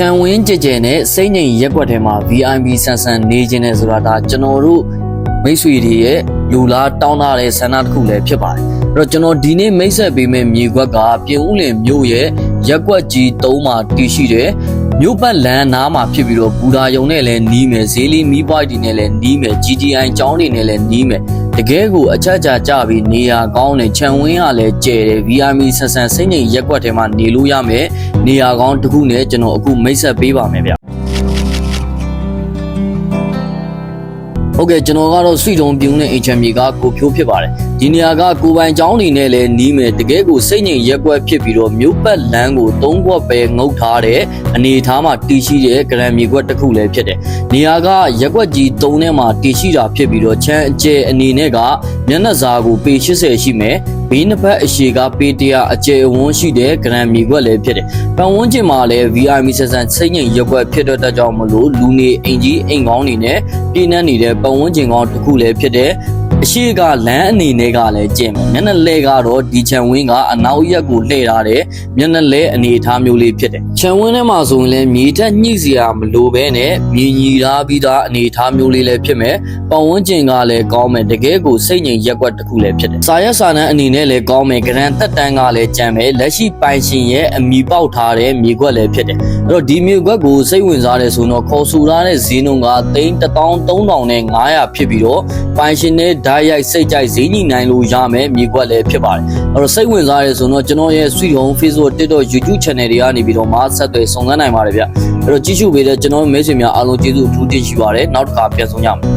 ချန်ဝင်းကြဲကြဲနဲ့စိတ်ငြိမ်ရက်ွက်ထဲမှာ VIP ဆန်ဆန်နေခြင်းနဲ့ဆိုတာဒါကျွန်တော်တို့မိတ်ဆွေတွေရဲ့လူလားတောင်းတတဲ့ဆန္ဒတစ်ခုလည်းဖြစ်ပါတယ်အဲ့တော့ကျွန်တော်ဒီနေ့မိတ်ဆက်ပေးမယ့်မြေခွက်ကပြင်ဦးလင်မြို့ရဲ့ရက်ွက်ကြီး၃မှာတည်ရှိတယ်မြို့ပတ်လန်နားမှာဖြစ်ပြီးတော့ဘူဒါယုံနဲ့လည်းနီးမယ်ဈေးလီမီးပွိုက်တွေနဲ့လည်းနီးမယ် GTI ကျောင်းတွေနဲ့လည်းနီးမယ် တကယ်ကိုအချက်ချာကြပြီးနေရာကောင်းတယ်ခြံဝင်းကလည်းကျယ်တယ် VRM ဆန်ဆန်စိတ်ငြိမ်ရက်ွက်ထဲမှာနေလို့ရမယ်နေရာကောင်းတစ်ခုနဲ့ကျွန်တော်အခုမိတ်ဆက်ပေးပါမယ်ဗျဟုတ်ကဲ့ကျွန်တော်ကတော့ဆွီတုံပြုံးတဲ့ HM ကကိုဖြိုးဖြစ်ပါတယ် ဒီနေရာကကိုပိုင်ကျောင်းနေနဲ့လည်းနီးမယ်တကယ်ကိုစိတ်ငြိမ်ရက်ွက်ဖြစ်ပြီးတော့မြို့ပတ်လမ်းကိုသုံးခွက်ပဲငုတ်ထားတဲ့အနေအထားမှာတည်ရှိတဲ့ဂရန်မြေကွက်တစ်ခုလည်းဖြစ်တယ်နေရာကရက်ွက်ကြီး၃ထဲမှာတည်ရှိတာဖြစ်ပြီးတော့ချမ်းအကျဲအနေနဲ့ကမျက်နှာစာကိုပေ80ရှိမယ်ဘေးနှစ်ဖက်အရှိကပေတရာအကျယ်အဝန်းရှိတဲ့ဂရန်မြေကွက်လည်းဖြစ်တယ်။ပတ်ဝန်းကျင်မှာလည်း VIM ဆက်ဆန်စိတ်ငြိမ်ရက်ွက်ဖြစ်တဲ့အတွက်ကြောင့်မလို့လူနေအိမ်ကြီးအိမ်ကောင်းနေနဲ့ပြည်နှံ့နေတဲ့ပတ်ဝန်းကျင်ကောင်းတစ်ခုလည်းဖြစ်တယ်။ အရှိကလမ်းအနေနဲ့ကလည်းကျင့်မယ်မျက်နှာလဲကတော့ဒီချံဝင်းကအနောက်ရက်ကိုလှည့်ထားတဲ့မျက်နှာလဲအနေအထားမျိုးလေးဖြစ်တယ်ချံဝင်းထဲမှာဆိုရင်လည်းမြေတက်ညှိစရာမလိုဘဲနဲ့မြေညီထားပြီးသားအနေအထားမျိုးလေးလည်းဖြစ်မယ်ပတ်ဝန်းကျင်ကလည်းကောင်းမယ်တကယ်ကိုစိတ်ငြိမ်ရက်ွက်တစ်ခုလည်းဖြစ်တယ်စာရက်စာတမ်းအနေနဲ့လည်းကောင်းမယ်ဂရန်တက်တန်းကလည်းကြံမယ်လက်ရှိပိုင်ရှင်ရဲ့အမိပေါက်ထားတဲ့မြေခွက်လည်းဖြစ်တယ်အဲ့တော့ဒီမြေခွက်ကိုစိတ်ဝင်စားတယ်ဆိုတော့ခေါ်ဆူထားတဲ့ဈေးနှုန်းကသိန်း13000နဲ့900ဖြစ်ပြီးတော့ပိုင်ရှင်နဲ့ဓာတ်ရိုက်စိတ်ကြိုက်ဈေးညီနိုင်လို့ရမယ်မြေခွက်လည်းဖြစ်ပါတယ်အဲ့တော့စိတ်ဝင်စားတယ်ဆိုတော့ကျွန်တော်ရဲ့ Sweet Home Facebook TikTok YouTube Channel တွေကနေပြီးတော့မှဆက်သွယ်ဆောင်စမ်းနိုင်ပါတယ်ဗျအဲ့တော့ကြည့်ရှုပေးတဲ့ကျွန်တော်မိတ်ဆွေများအားလုံးကျေးဇူးအထူးတင်ရှိပါတယ်နောက်တစ်ခါပြန်ဆောင်ကြမယ်